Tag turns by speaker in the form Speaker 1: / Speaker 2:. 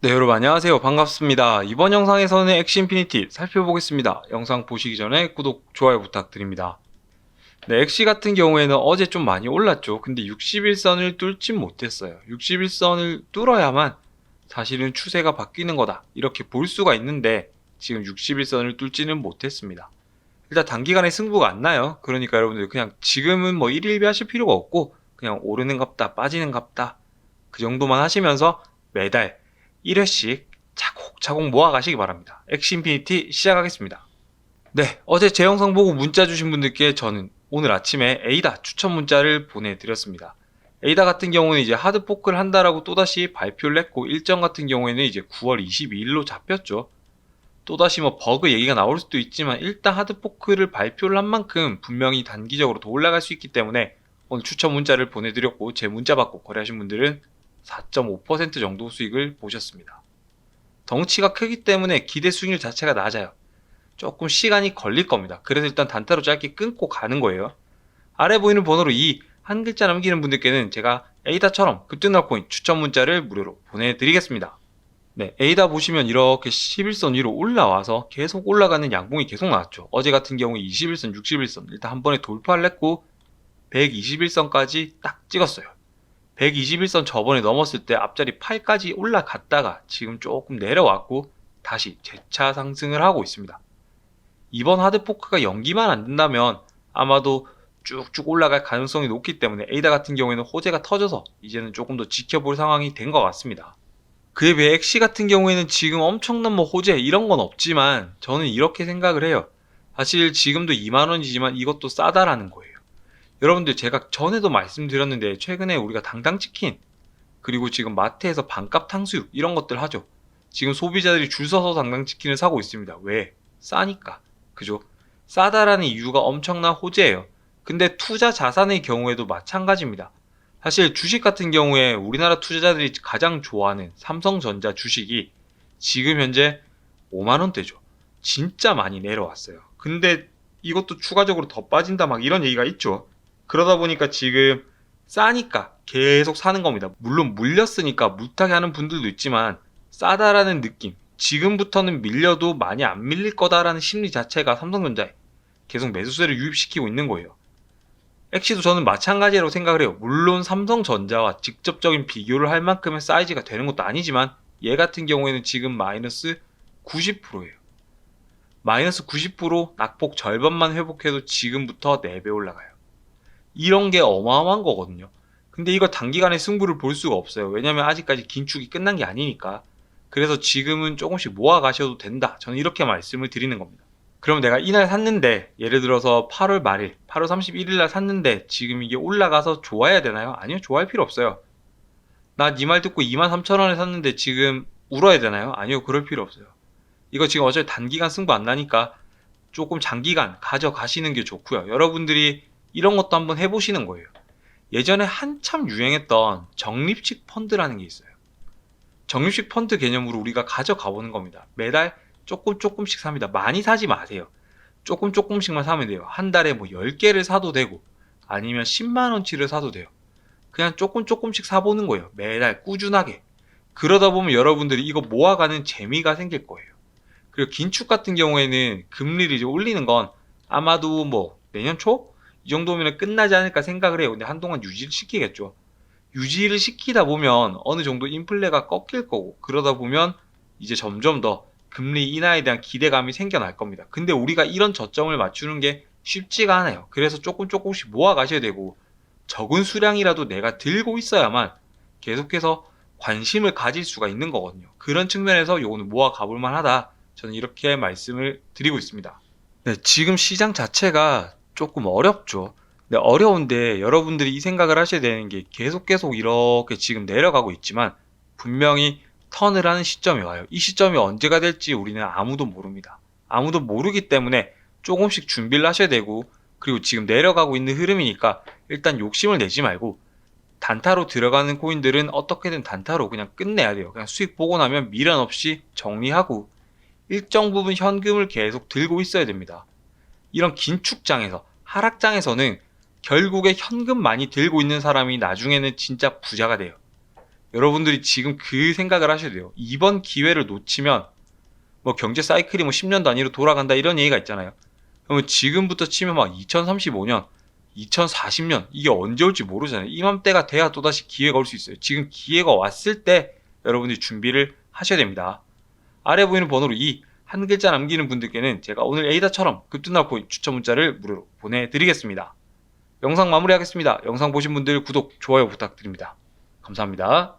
Speaker 1: 네, 여러분 안녕하세요. 반갑습니다. 이번 영상에서는 엑시인피니티 살펴보겠습니다. 영상 보시기 전에 구독, 좋아요 부탁드립니다. 네, 엑시 같은 경우에는 어제 좀 많이 올랐죠. 근데 61선을 뚫진 못했어요. 61선을 뚫어야만 사실은 추세가 바뀌는 거다. 이렇게 볼 수가 있는데 지금 61선을 뚫지는 못했습니다. 일단 단기간에 승부가 안 나요. 그러니까 여러분들 그냥 지금은 뭐 1일비 하실 필요가 없고 그냥 오르는 갑다, 빠지는 갑다. 그 정도만 하시면서 매달 1회씩 차곡차곡 모아가시기 바랍니다. 엑시인피니티 시작하겠습니다. 네, 어제 제 영상 보고 문자 주신 분들께 저는 오늘 아침에 에이다 추천 문자를 보내드렸습니다. 에이다 같은 경우는 이제 하드포크를 한다라고 또다시 발표를 했고 일정 같은 경우에는 이제 9월 22일로 잡혔죠. 또다시 뭐 버그 얘기가 나올 수도 있지만 일단 하드포크를 발표를 한 만큼 분명히 단기적으로 더 올라갈 수 있기 때문에 오늘 추천 문자를 보내드렸고 제 문자 받고 거래하신 분들은 4.5% 정도 수익을 보셨습니다. 덩치가 크기 때문에 기대 수익률 자체가 낮아요. 조금 시간이 걸릴 겁니다. 그래서 일단 단타로 짧게 끊고 가는 거예요. 아래 보이는 번호로 이한 글자 남기는 분들께는 제가 에이다처럼 급등날 코인 추천 문자를 무료로 보내드리겠습니다. 네, 에이다 보시면 이렇게 11선 위로 올라와서 계속 올라가는 양봉이 계속 나왔죠. 어제 같은 경우에 21선, 61선 일단 한 번에 돌파를 했고 121선까지 딱 찍었어요. 121선 저번에 넘었을 때 앞자리 8까지 올라갔다가 지금 조금 내려왔고 다시 재차 상승을 하고 있습니다. 이번 하드포크가 연기만 안 된다면 아마도 쭉쭉 올라갈 가능성이 높기 때문에 에이다 같은 경우에는 호재가 터져서 이제는 조금 더 지켜볼 상황이 된 것 같습니다. 그에 비해 엑시 같은 경우에는 지금 엄청난 뭐 호재 이런 건 없지만 저는 이렇게 생각을 해요. 사실 지금도 2만원이지만 이것도 싸다라는 거예요. 여러분들 제가 전에도 말씀드렸는데 최근에 우리가 당당치킨 그리고 지금 마트에서 반값 탕수육 이런 것들 하죠. 지금 소비자들이 줄 서서 당당치킨을 사고 있습니다. 왜? 싸니까. 그죠? 싸다라는 이유가 엄청난 호재예요. 근데 투자 자산의 경우에도 마찬가지입니다. 사실 주식 같은 경우에 우리나라 투자자들이 가장 좋아하는 삼성전자 주식이 지금 현재 5만원대죠. 진짜 많이 내려왔어요. 근데 이것도 추가적으로 더 빠진다 막 이런 얘기가 있죠. 그러다 보니까 지금 싸니까 계속 사는 겁니다. 물론 물렸으니까 물타기 하는 분들도 있지만 싸다라는 느낌. 지금부터는 밀려도 많이 안 밀릴 거다라는 심리 자체가 삼성전자에 계속 매수세를 유입시키고 있는 거예요. 엑시도 저는 마찬가지라고 생각을 해요. 물론 삼성전자와 직접적인 비교를 할 만큼의 사이즈가 되는 것도 아니지만 얘 같은 경우에는 지금 마이너스 90%예요. 마이너스 90% 낙폭 절반만 회복해도 지금부터 4배 올라가요. 이런 게 어마어마한 거거든요. 근데 이거 단기간에 승부를 볼 수가 없어요. 왜냐면 아직까지 긴축이 끝난 게 아니니까. 그래서 지금은 조금씩 모아 가셔도 된다. 저는 이렇게 말씀을 드리는 겁니다. 그럼 내가 이날 샀는데 예를 들어서 8월 말일, 8월 31일 날 샀는데 지금 이게 올라가서 좋아야 되나요? 아니요. 좋아할 필요 없어요. 나 네 말 듣고 23,000원에 샀는데 지금 울어야 되나요? 아니요. 그럴 필요 없어요. 이거 지금 어차피 단기간 승부 안 나니까 조금 장기간 가져가시는 게 좋고요. 여러분들이 이런 것도 한번 해보시는 거예요. 예전에 한참 유행했던 적립식 펀드라는 게 있어요. 적립식 펀드 개념으로 우리가 가져가 보는 겁니다. 매달 조금 조금씩 삽니다. 많이 사지 마세요. 조금 조금씩만 사면 돼요. 한 달에 뭐 10개를 사도 되고 아니면 10만원치를 사도 돼요. 그냥 조금 조금씩 사보는 거예요. 매달 꾸준하게. 그러다 보면 여러분들이 이거 모아가는 재미가 생길 거예요. 그리고 긴축 같은 경우에는 금리를 이제 올리는 건 아마도 뭐 내년 초? 이 정도면 끝나지 않을까 생각을 해요. 근데 한동안 유지를 시키겠죠. 유지를 시키다 보면 어느 정도 인플레가 꺾일 거고 그러다 보면 이제 점점 더 금리 인하에 대한 기대감이 생겨날 겁니다. 근데 우리가 이런 저점을 맞추는 게 쉽지가 않아요. 그래서 조금 조금씩 모아 가셔야 되고 적은 수량이라도 내가 들고 있어야만 계속해서 관심을 가질 수가 있는 거거든요. 그런 측면에서 요거는 모아 가볼 만하다. 저는 이렇게 말씀을 드리고 있습니다. 네, 지금 시장 자체가 조금 어렵죠. 근데 어려운데 여러분들이 이 생각을 하셔야 되는 게 계속 계속 이렇게 지금 내려가고 있지만 분명히 턴을 하는 시점이 와요. 이 시점이 언제가 될지 우리는 아무도 모릅니다. 아무도 모르기 때문에 조금씩 준비를 하셔야 되고 그리고 지금 내려가고 있는 흐름이니까 일단 욕심을 내지 말고 단타로 들어가는 코인들은 어떻게든 단타로 그냥 끝내야 돼요. 그냥 수익 보고 나면 미련 없이 정리하고 일정 부분 현금을 계속 들고 있어야 됩니다. 이런 긴축장에서 하락장에서는 결국에 현금 많이 들고 있는 사람이 나중에는 진짜 부자가 돼요. 여러분들이 지금 그 생각을 하셔야 돼요. 이번 기회를 놓치면 뭐 경제 사이클이 뭐 10년 단위로 돌아간다 이런 얘기가 있잖아요. 그러면 지금부터 치면 막 2035년, 2040년 이게 언제 올지 모르잖아요. 이맘때가 돼야 또다시 기회가 올 수 있어요. 지금 기회가 왔을 때 여러분들이 준비를 하셔야 됩니다. 아래 보이는 번호로 이 한 글자 남기는 분들께는 제가 오늘 에이다처럼 코인 추천 문자를 무료로 보내드리겠습니다. 영상 마무리하겠습니다. 영상 보신 분들 구독, 좋아요 부탁드립니다. 감사합니다.